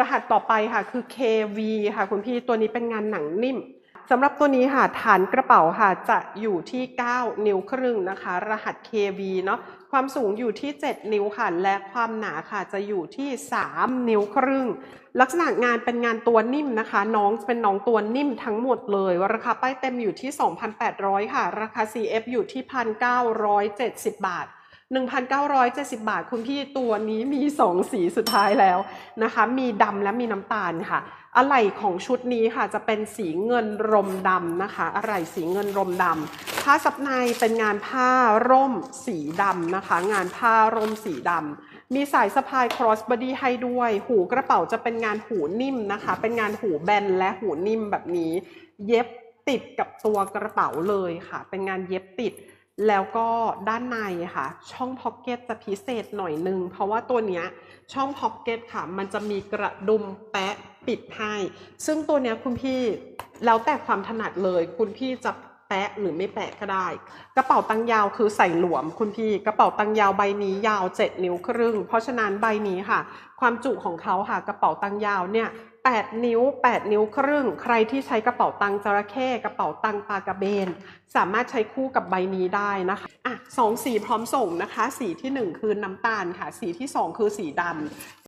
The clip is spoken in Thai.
รหัสต่อไปค่ะคือ KV ค่ะคุณพี่ตัวนี้เป็นงานหนังนิ่มสำหรับตัวนี้ค่ะฐานกระเป๋าค่ะจะอยู่ที่ 9 นิ้วครึ่งนะคะ รหัส KV เนาะความสูงอยู่ที่ 7 นิ้วค่ะ และความหนาค่ะจะอยู่ที่ 3 นิ้วครึ่ง ลักษณะงานเป็นงานตัวนิ่มนะคะ น้องเป็นน้องตัวนิ่มทั้งหมดเลย ราคาป้ายเต็มอยู่ที่ 2,800 ค่ะ ราคา CF อยู่ที่ 1,970 บาท 1,970 บาท คุณพี่ตัวนี้มี 2 สีสุดท้ายแล้วนะคะ มีดำและมีน้ำตาลค่ะ อะไหล่ของชุดนี้ค่ะจะเป็นสีเงินรมดำนะคะ อะไหล่สีเงินรมดำผ้าซับในเป็นงานผ้าร่มสีดำนะคะ งานผ้าร่มสีดำมีสายสะพาย cross body ให้ด้วย หูกระเป๋าจะเป็นงานหูนิ่มนะคะ เป็นงานหูแบนและหูนิ่มแบบนี้ เย็บติดกับตัวกระเป๋าเลยค่ะ เป็นงานเย็บติด แล้วก็ด้านในค่ะ ช่องพ็อกเก็ตจะพิเศษหน่อยนึง เพราะว่าตัวเนี้ยช่องพ็อกเก็ตค่ะ มันจะมีกระดุมแปะปิดให้ ซึ่งตัวเนี้ยคุณพี่แล้วแต่ความถนัดเลย คุณพี่จะ แปะหรือไม่แปะก็ได้ กระเป๋าตังยาวคือใส่หลวมคุณพี่กระเป๋าตังยาวใบนี้ยาว 7 นิ้วครึ่ง เพราะฉะนั้นใบนี้ค่ะ ความจุของเขาค่ะกระเป๋าตังยาวเนี่ย8 นิ้ว 8 นิ้วครึ่ง ใครที่ใช้กระเป๋าตังจระเข้กระเป๋าตังปลากระเบน สามารถใช้คู่กับใบนี้ได้นะคะอะสองสีพร้อมส่งนะคะ สีที่ 1 คือน้ำตาลค่ะ สีที่ 2 คือสีดำ